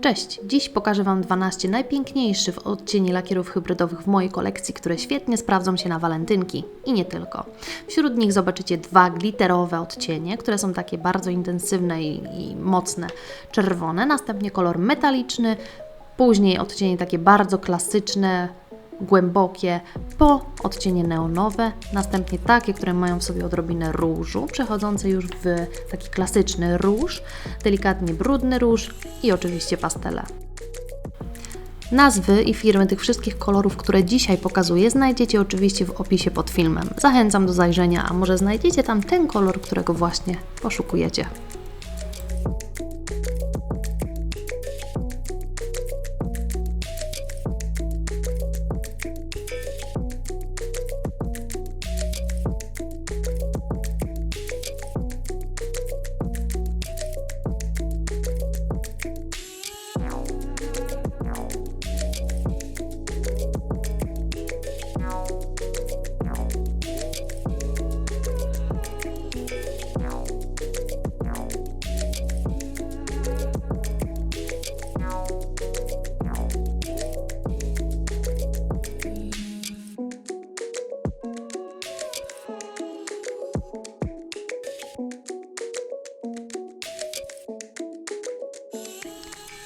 Cześć! Dziś pokażę Wam 12 najpiękniejszych odcieni lakierów hybrydowych w mojej kolekcji, które świetnie sprawdzą się na walentynki i nie tylko. Wśród nich zobaczycie dwa glitterowe odcienie, które są takie bardzo intensywne i, i mocne, czerwone, następnie kolor metaliczny, później odcienie takie bardzo klasyczne, głębokie, po odcienie neonowe, następnie takie, które mają w sobie odrobinę różu, przechodzące już w taki klasyczny róż, delikatnie brudny róż i oczywiście pastele. Nazwy i firmy tych wszystkich kolorów, które dzisiaj pokazuję, znajdziecie oczywiście w opisie pod filmem. Zachęcam do zajrzenia, a może znajdziecie tam ten kolor, którego właśnie poszukujecie.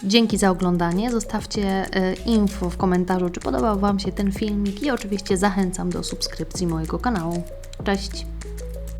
Dzięki za oglądanie. Zostawcie e, info w komentarzu, czy podobał Wam się ten filmik i oczywiście zachęcam do subskrypcji mojego kanału. Cześć!